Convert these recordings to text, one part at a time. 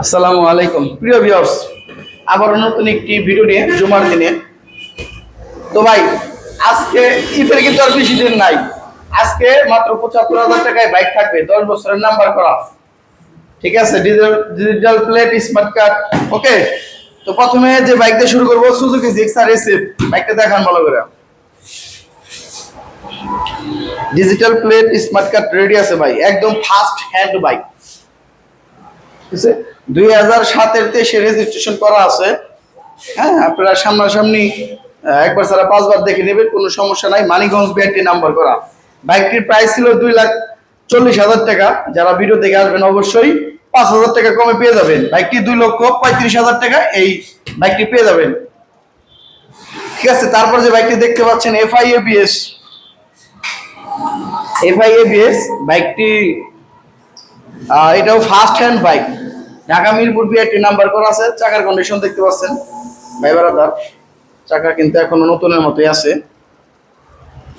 আসসালামু আলাইকুম। প্রিয় ভিউয়ার্স আবার নতুন একটি ভিডিও নিয়ে জুমার দিনে। তো ভাই, আজকে ঈদের কিন্তু আর বেশি দিন নাই। আজকে মাত্র পঁচাত্তর হাজার টাকায় বাইক থাকবে, দশ বছরের নাম্বার করা। ঠিক আছে? Digital plate smart card okay তো প্রথমে যে বাইক দিয়ে শুরু করব সুজুকি জিক্সার এসএফ বাইকটা দেখান ভালো করে। Digital plate smart card ready আছে ভাই। একদম ফাস্ট হ্যান্ড বাইক আছে? দুই হাজার সাতের তেইশে রেজিস্ট্রেশন করা আছে। হ্যাঁ আপনারা সামনাসামনি একবার ছাড়া পাঁচবার দেখে নেবেন, কোনো সমস্যা নাই। মানিকগঞ্জ বিআরটি নাম্বার করা। বাইকটির প্রাইস ছিল দুই লাখ চল্লিশ হাজার টাকা। যারা ভিডিও দেখে আসবেন অবশ্যই পাঁচ হাজার টাকা কমে পেয়ে যাবেন। বাইকটি দুই লক্ষ পঁয়ত্রিশ হাজার টাকা এই বাইকটি পেয়ে যাবেন। ঠিক আছে, তারপর যে বাইকটি দেখতে পাচ্ছেন এফআই এবিএস এফআই এবিএস বাইকটি এটাও first hand bike Dhaka Mirpur BRT number করা আছে, চাকার কন্ডিশন দেখতে পাচ্ছেন। ভাই বারাদার, চাকা কিন্তু এখনও নতুনের মতোই আছে।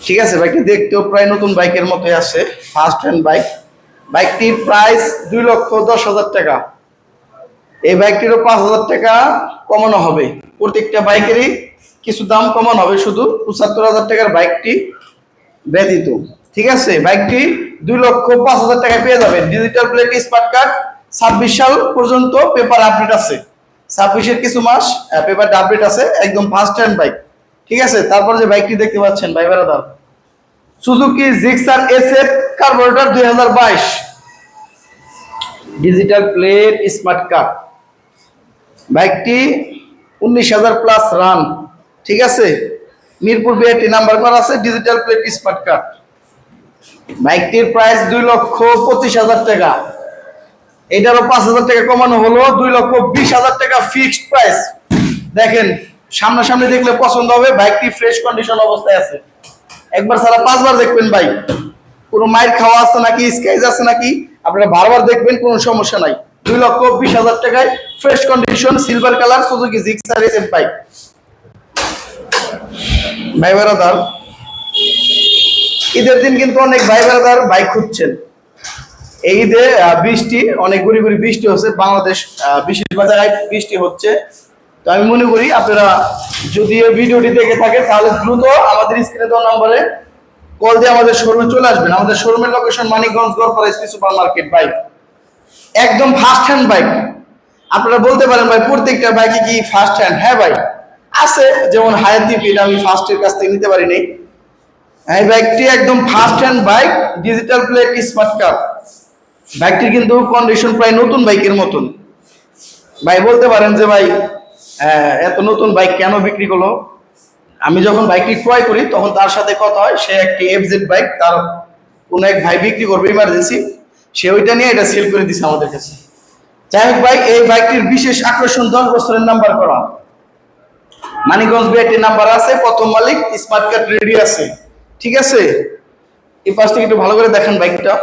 ঠিক আছে বাইকটি দেখতেও প্রায় নতুন বাইকের মতোই আছে ফার্স্ট হ্যান্ড বাইক বাইকটির প্রাইস দুই লক্ষ দশ হাজার টাকা। এই বাইকটিরও পাঁচ হাজার টাকা কমানো হবে। প্রত্যেকটা বাইকেরই কিছু দাম কমানো হবে, শুধু পঁচাত্তর হাজার টাকার বাইকটি ব্যতীত। ঠিক আছে, বাইকটি দুই লক্ষ পাঁচ হাজার টাকা পেয়ে যাবেন। ডিজিটাল প্লেট, স্মার্ট কার্ড ছাব্বিশ সাল পর্যন্ত পেপার আপডেট আছে। ছাব্বিশের কিছু মাস পেপার আপডেট আছে, একদম ফার্স্ট হ্যান্ড বাইক ঠিক আছে? তারপর যে বাইকটি দেখতে পাচ্ছেন, ভাই brother. Suzuki Gixxer S F carburetor দুই ডিজিটাল প্লেট স্মার্ট কার্ড বাইকটি উনিশ হাজার প্লাস রান ঠিক আছে? মিরপুর বিআরটি নাম্বার করা আছে ডিজিটাল প্লেট স্মার্ট কার্ড বাইকটির প্রাইস দুই লক্ষ পঁচিশ হাজার টাকা। এটারও পাঁচ হাজার টাকা কমানো হলো, দুই লক্ষ বিশ হাজার টাকা ফিক্সড প্রাইস দেখেন, সামনাসামনি দেখলে পছন্দ হবে, বাইকটি ফ্রেশ কন্ডিশন অবস্থায় আছে। একবার সারা পাঁচবার দেখবেন বাইক কোনো মায়ের খাওয়া আছে নাকি, স্কেচ আছে নাকি, আপনারা বারবার দেখবেন, কোনো সমস্যা নাই। দুই লক্ষ বিশ হাজার টাকায় fresh condition silver colour Suzuki Gixxer SF bike ভাই বেড়াদার ঈদের দিন কিন্তু অনেক ভাই বেড়াদার বাইক খুঁজছেন। এই ঈদে বৃষ্টি, অনেক গুড়ি গুড়ি বৃষ্টি হচ্ছে। বাংলাদেশ বেশিরভাগ জায়গায় বৃষ্টি হচ্ছে। তো আমি মনে করি আপনারা যদি এই ভিডিওটি দেখে থাকে তাহলে দ্রুত আমাদের স্ক্রিনে দেওয়া নম্বরে কল দিয়ে আমাদের শোরুমে চলে আসবেন। আমাদের শোরুমের location Manikganj Garpara SP super market bike একদম ফার্স্ট হ্যান্ড বাইক আপনারা বলতে পারেন, ভাই, প্রত্যেকটা বাইকে কি ফার্স্ট হ্যান্ড হ্যাঁ ভাই। আছে, যেমন হায়াতি ফিল আমি ফার্স্টের কাছ থেকে নিতে পারিনি এই বাইকটি একদম first hand bike digital plate smart card বাইকটির কিন্তু কন্ডিশন প্রায় নতুন বাইকের মতন। ভাই, বলতে পারেন যে ভাই এত নতুন বাইক কেন বিক্রি করল? আমি যখন বাইকটি ক্রয় করি, তখন তার সাথে কথা হয়, সে একটি এফজেড বাইক, তার কোনো এক ভাই বিক্রি করবে ইমার্জেন্সি সে ওইটা নিয়ে এটা সেল করে দিছে আমাদের কাছে। যাই হোক ভাই, এই বাইকটির বিশেষ আকর্ষণ দশ বছরের নাম্বার করা। মানিকগঞ্জ বিআইটি নাম্বার আছে, প্রথম মালিক স্মার্ট কার্ড রেডি আছে। ঠিক আছে? এই পাশ থেকে একটু ভালো করে দেখেন বাইকটা।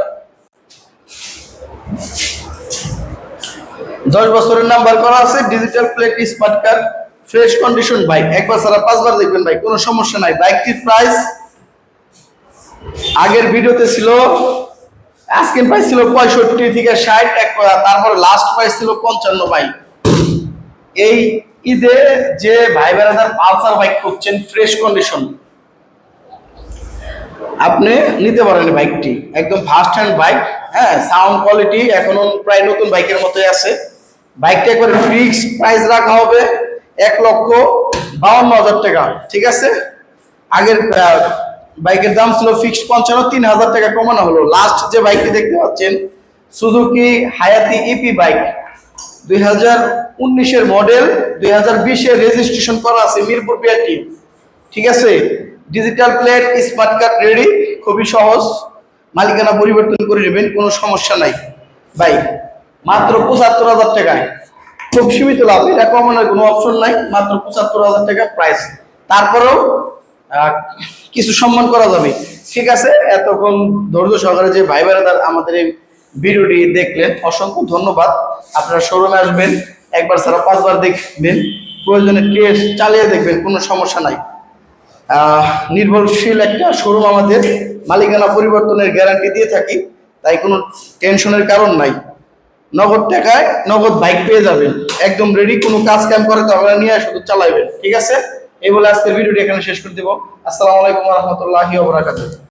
দশ বছরের নাম্বার করা আছে digital plate smart card fresh condition bike একবার ছাড়া পাঁচবার দেখবেন ভাই কোনো সমস্যা নাই। বাইকটির প্রাইস আগের ভিডিওতে ছিল আজকের প্রাইস ছিল পঁয়ষট্টি থেকে ষাট এক তারপরে লাস্ট প্রাইস ছিল পঞ্চান্ন বাইক এই ঈদে যে ভাই বেড়াদার পালসার বাইক করছেন ফ্রেশ কন্ডিশন আপনি নিতে পারেন বাইকটি। একদম ফার্স্ট হ্যান্ড বাইক হ্যাঁ সাউন্ড কোয়ালিটি এখনও প্রায় নতুন বাইকের মতোই আছে। বাইকটা একবারে ফিক্স প্রাইস রাখা হবে এক লক্ষ বাউন্ন হাজার টাকা, ঠিক আছে? আগের বাইকের দাম ছিল ফিক্সড পঞ্চান্ন, তিন হাজার টাকা কমানো হলো। লাস্ট যে বাইকটি দেখতে পাচ্ছেন সুজুকি হায়াতি ইপি বাইক দুই হাজার উনিশের মডেল দুই হাজার বিশের রেজিস্ট্রেশন করা আছে মিরপুর বিআরটি ঠিক আছে? Digital plate smart card ready খুবই সহজ। মালিকানা পরিবর্তন করে নেবেন, কোনো সমস্যা নাই। ভাই, মাত্র পঁচাত্তর হাজার টাকায় খুব সীমিত লাভ, এটা কমানোর কোনো অপশন নাই, মাত্র পঁচাত্তর হাজার টাকা প্রাইস তারপরেও কিছু সম্মান করা যাবে। ঠিক আছে, এতক্ষণ ধৈর্য সহকারে যে ভাই ভাইরা আমাদের এই ভিডিওটি দেখলেন, অসংখ্য ধন্যবাদ। আপনারা শোরুমে আসবেন, একবার ছাড়া পাঁচবার দেখবেন। প্রয়োজনে টেস্ট চালিয়ে দেখবেন, কোনো সমস্যা নাই। নির্ভরশীল একটা শোরুম আমাদের মালিকানা পরিবর্তনের গ্যারান্টি দিয়ে থাকি, তাই কোনো টেনশনের কারণ নাই। নগদ টাকায় নগদ বাইক পেয়ে যাবেন। একদম রেডি কোনো কাজ ক্যাম্প করে তো আপনারা নিয়ে শুধু চালাইবেন। ঠিক আছে? এই বলে আজকের ভিডিওটি এখানে শেষ করে দেবো। আসসালামু আলাইকুম রহমতুল্লাহি